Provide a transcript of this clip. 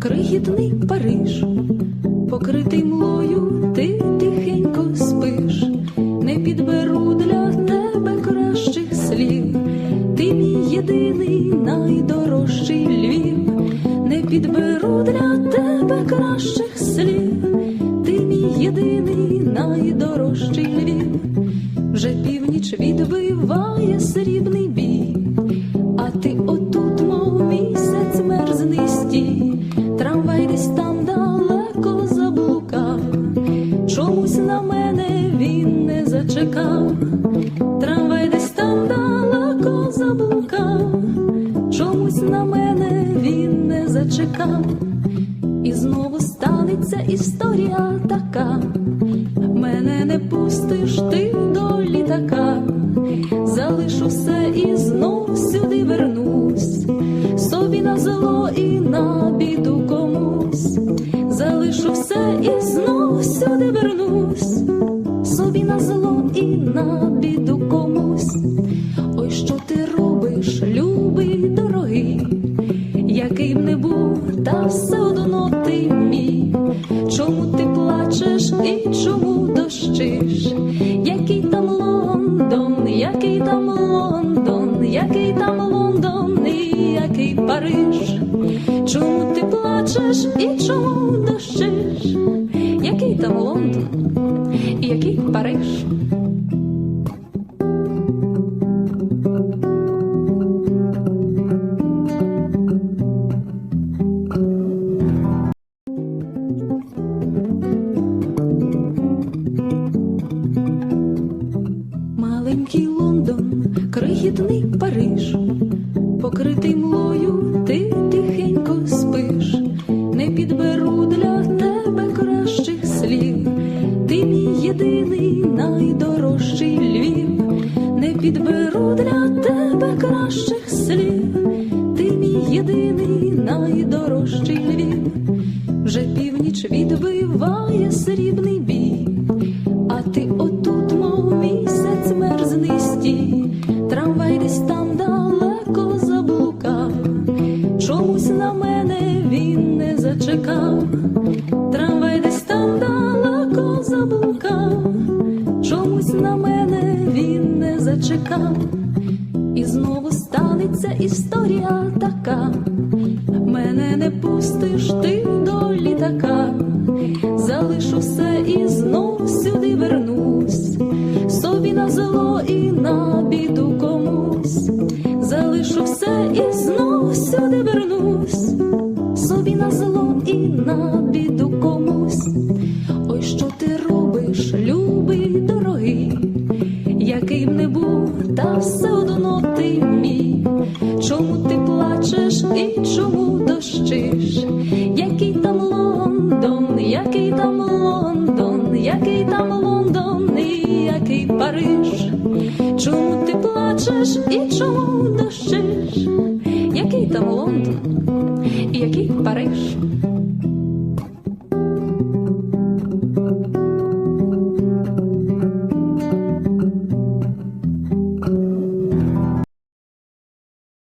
крихітний Париж, покритий млою, ти тихенько спиш, не підберу для тебе кращих слів, ти мій єдиний найдорожчий Львів, не підберу для тебе кращих слів, ти мій єдиний найдорожчий Львів, вже північ відбиває срібний на мене він не зачекав, трамвай десь там далеко заблукав, чомусь на мене він не зачекав, і знову станеться історія така. Мене не пустиш ти до літака, залишу все і знов любий дорогий, який не був, та все одно ти мій. Чому ти плачеш і чому дощиш? Який там Лондон, який там Лондон, який там Лондон, і який Париж? Чому ти плачеш і чому дощиш? Який там Лондон, і який Париж? Для тебе кращих слів, ти мій єдиний найдорожчий Львів, не підберу для тебе кращих слів, ти мій єдиний найдорожчий Львів, вже північ відбиває срібний бій. Зачекав, трамвай десь там далеко заблукав, чомусь на мене він не зачекав, і знову станеться історія така. Мене не пустиш ти до літака, залишу все і знов сюди вернусь, собі на зло і на біду комусь, залишу все і знов сюди вернусь, собі на зло і на біду комусь. Ой, що ти робиш, любий дорогий, який б не був, та все одно ти мій. Чому ти плачеш і чому дощиш? Який там Лондон, який там Лондон, який там Лондон, і який Париж? Чому ти плачеш і чому дощиш? Який там Лондон?